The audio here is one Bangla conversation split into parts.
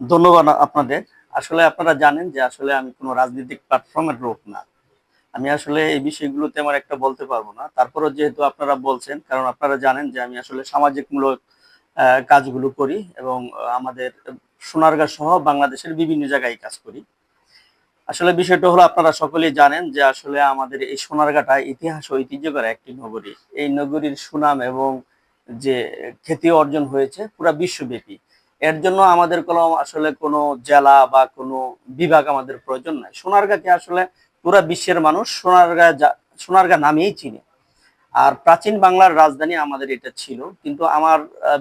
ধন্যবাদ আপনাদের। আসলে আপনারা জানেন যে আসলে আমি কোনো রাজনৈতিক প্ল্যাটফর্মের লোক না। আমি আসলে এই বিষয়গুলোতে আমার একটা বলতে পারব না। তারপরও যেহেতু আপনারা বলছেন, কারণ আপনারা জানেন যে আমি আসলে সামাজিকমূলক কাজগুলো করি এবং আমাদের সোনারগাঁ সহ বাংলাদেশের বিভিন্ন জায়গায় কাজ করি। আসলে বিষয়টা হলো, আপনারা সকলেই জানেন যে আসলে আমাদের এই সোনারগাঁটা ইতিহাস ও ঐতিহ্যকর একটি নগরী। এই নগরীর সুনাম এবং যে খ্যাতি অর্জন হয়েছে, পুরা বিশ্বব্যাপী। এর জন্য আমাদের কোনো আসলে কোনো জেলা বা কোনো বিভাগ আমাদের প্রয়োজন নাই। সোনারগাঁকে আসলে পুরা বিশ্বের মানুষ সোনারগাঁ সোনারগাঁ নামেই চিনে। আর প্রাচীন বাংলার রাজধানী আমাদের এটা ছিল। কিন্তু আমার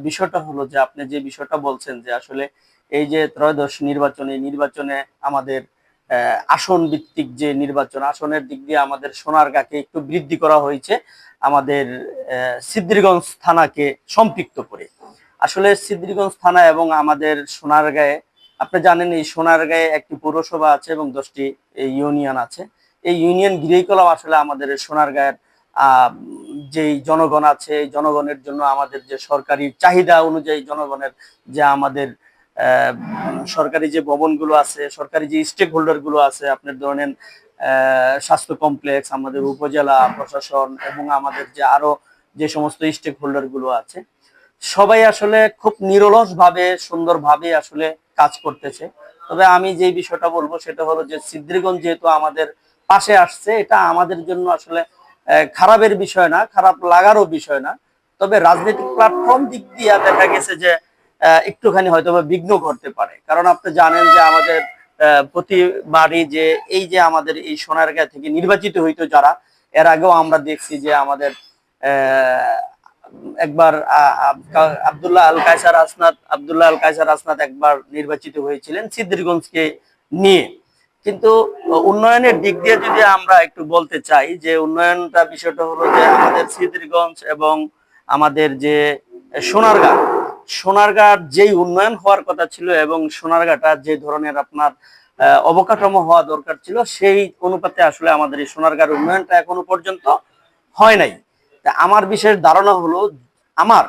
বিষয়টা হলো যে আপনি যে বিষয়টা বলছেন যে আসলে এই যে ত্রয়োদশ নির্বাচনে নির্বাচনে আমাদের আসন ভিত্তিক যে নির্বাচন, আসনের দিক দিয়ে আমাদের সোনারগাঁকে একটু বৃদ্ধি করা হয়েছে, আমাদের সিদ্ধিরগঞ্জ থানাকে সম্পৃক্ত করে। আসলে সিদ্ধিরগঞ্জ থানা এবং আমাদের সোনারগাঁয়ে, আপনি জানেন এই সোনারগাঁয়ে একটি পৌরসভা আছে এবং দশটি ইউনিয়ন আছে। এই ইউনিয়ন গৃহকলাপ আসলে আমাদের সোনারগাঁয়ের যেই জনগণ আছে জনগণের জন্য আমাদের যে সরকারি চাহিদা অনুযায়ী জনগণের যে আমাদের সরকারি যে ভবনগুলো আছে, সরকারি যে স্টেক হোল্ডারগুলো আছে আপনার ধরেন স্বাস্থ্য কমপ্লেক্স আমাদের উপজেলা প্রশাসন এবং আমাদের যে আরও যে সমস্ত স্টেক হোল্ডারগুলো আছে সবাই আসলে খুব নিরলস ভাবে সুন্দর ভাবে আসলে কাজ করতেছে। তবে আমি যে বিষয়টা বলব সেটা হলো যে সিদ্ধিরগঞ্জ যেহেতু আমাদের পাশে আসছে, এটা আমাদের জন্য আসলে খারাপের বিষয় না, খারাপ লাগারও বিষয় না। তবে রাজনৈতিক প্ল্যাটফর্ম দিক দিয়ে দেখা গেছে যে একটুখানি হয়তো বিঘ্ন ঘটতে পারে। কারণ আপনি জানেন যে আমাদের প্রতিবারই যে এই যে আমাদের এই সোনারগাঁ থেকে নির্বাচিত হইতো যারা, এর আগেও আমরা দেখছি যে আমাদের একবার আব্দুল্লাহ আল কায়সার আসনাদ আব্দুল্লাহ আল কায়সার আসনাদ একবার নির্বাচিত হয়েছিলেন সিদ্ধিরগঞ্জকে নিয়ে। কিন্তু উন্নয়নের দিক দিয়ে যদি আমরা একটু বলতে চাই, যে উন্নয়নটা বিষয়টা হলো যে আমাদের সিদ্ধিরগঞ্জ এবং আমাদের যে সোনারগাঁ, সোনারগাঁর যেই উন্নয়ন হওয়ার কথা ছিল এবং সোনারগাঁটা যে ধরনের আপনার অবকাঠামো হওয়া দরকার ছিল, সেই অনুপাতে আসলে আমাদের এই সোনারগাঁর উন্নয়নটা এখনও পর্যন্ত হয় নাই। আমার বিশেষ ধারণা হলো, আমার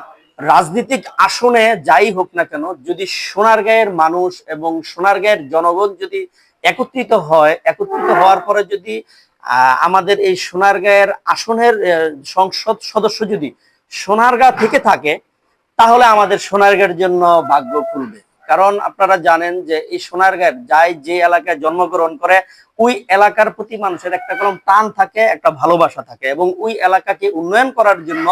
রাজনীতিক আসনে যাই হোক না কেন, যদি সোনারগাঁয়ের মানুষ এবং সোনারগাঁয়ের জনগণ যদি একত্রিত হয়, একত্রিত হওয়ার পরে যদি আমাদের এই সোনারগাঁয়ের আসনের সংসদ সদস্য যদি সোনারগাঁ থেকে থাকে, তাহলে আমাদের সোনারগাঁয়ের জন্য ভাগ্য খুলবে। কারণ আপনারা জানেন যে এই সোনারগাঁয়ের যাই যে এলাকায় জন্মগ্রহণ করে, ওই এলাকার প্রতি মানুষের একটা কলম টান থাকে, একটা ভালোবাসা থাকে এবং ওই এলাকাকে উন্নয়ন করার জন্য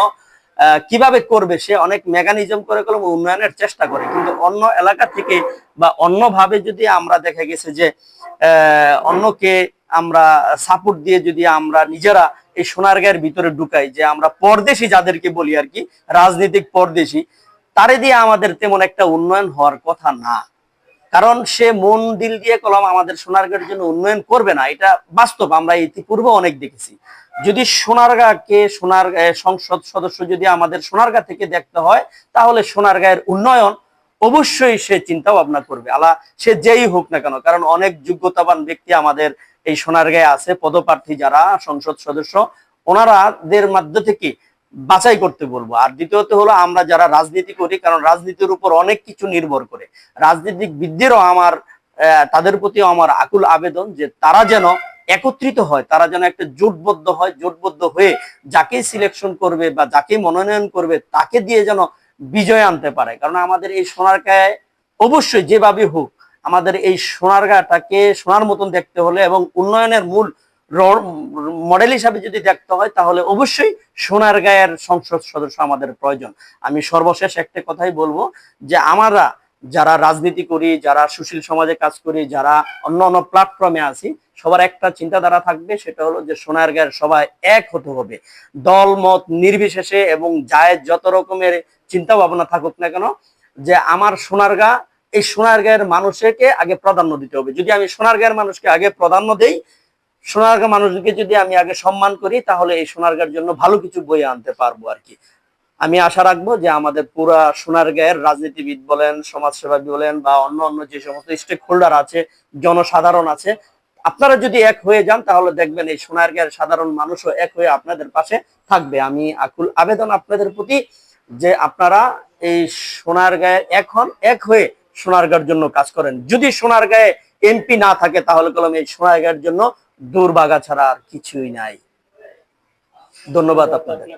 কীভাবে করবে সে অনেক মেকানিজম করে কলম উন্নয়নের চেষ্টা করে। কিন্তু অন্য এলাকা থেকে বা অন্যভাবে যদি আমরা দেখা গেছে যে অন্যকে আমরা সাপোর্ট দিয়ে যদি আমরা নিজেরা এই সোনারগাঁয়ের ভিতরে ঢুকাই, যে আমরা পরদেশি যাদেরকে বলি আর কি, রাজনৈতিক পরদেশি তারে দিয়ে আমাদের তেমন একটা উন্নয়ন হওয়ার কথা না। কারণ সে মন, দিল দিয়ে কলম আমাদের সোনারগাঁয়ের জন্য উন্নয়ন করবে না, এটা বাস্তব, আমরা ইতিপূর্বে অনেক দেখেছি। যদি সোনারগাঁকে সোনার সংসদ সদস্য যদি আমাদের সোনারগাঁ থেকে দেখতে হয়, তাহলে সোনারগাঁয়ের উন্নয়ন অবশ্যই সে চিন্তা ভাবনা করবে। আলা সে যেই হোক না কেন, কারণ অনেক যোগ্যতাবান ব্যক্তি আমাদের এই সোনারগাঁয়ে আছে, পদপ্রার্থী যারা, সংসদ সদস্য, ওনারাদের মধ্য থেকে বাছাই করতে বলব। আর দ্বিতীয়ত হলো আমরা যারা রাজনীতি করি, কারণ রাজনীতির উপর অনেক কিছু নির্ভর করে। রাজনীতিক বিদ্যেরও আমার তাদের প্রতি আমার আকুল আবেদন যে তারা যেন একত্রিত হয়, তারা যেন একটা জোটবদ্ধ হয়, জোটবদ্ধ হয়ে যাকে সিলেকশন করবে বা যাকে মনোনয়ন করবে, তাকে দিয়ে যেন বিজয় আনতে পারে। কারণ আমাদের এই সোনারগাঁয় অবশ্যই যেভাবে হোক, আমাদের এই সোনারগাঁটাকে সোনার মতন দেখতে হলে এবং উন্নয়নের মূল মডেল হিসাবে যদি দেখতে হয়, তাহলে অবশ্যই সোনার সোনারগাঁয়ের সংসদ সদস্য আমাদের প্রয়োজন। আমি সর্বশেষ একটা কথাই বলব যে আমরা যারা রাজনীতি করি, যারা সুশীল সমাজে কাজ করি, যারা অন্য অন্য প্ল্যাটফর্মে আছি, সবার একটা চিন্তাধারা থাকবে, সেটা হলো যে সোনার সোনারগাঁয়ের সবাই এক হতে হবে। দল, মত নির্বিশেষে এবং যায় যত রকমের চিন্তা ভাবনা থাকুক না কেন, যে আমার সোনার সোনারগাঁ, এই সোনার সোনারগাঁয়ের মানুষকে আগে প্রাধান্য দিতে হবে। যদি আমি সোনার সোনারগাঁয়ের মানুষকে আগে প্রাধান্য দেই সোনারগাঁ মানুষকে যদি আমি আগে সম্মান করি, তাহলে এই সোনারগাঁর জন্য ভালো কিছু বই আনতে পারব আর কি। আমি আশা রাখব যে আমাদের পুরা সোনারগাঁয়ের রাজনীতিবিদ বলেন, সমাজসেবাবী বলেন বা অন্য অন্য যে সমস্ত স্টেক হোল্ডার আছে, জনসাধারণ আছে, আপনারা যদি এক হয়ে যান, তাহলে দেখবেন এই সোনারগাঁয়ের সাধারণ মানুষও এক হয়ে আপনাদের পাশে থাকবে। আমি আকুল আবেদন আপনাদের প্রতি যে আপনারা এই সোনারগাঁয়ের এখন এক হয়ে সোনারগাঁর জন্য কাজ করেন। যদি সোনারগাঁয়ে এমপি না থাকে, তাহলে কলম এই সোনারগাঁয়ের জন্য দুর্ভাগা ছাড়া আর কিছুই নাই। ধন্যবাদ আপনাদের।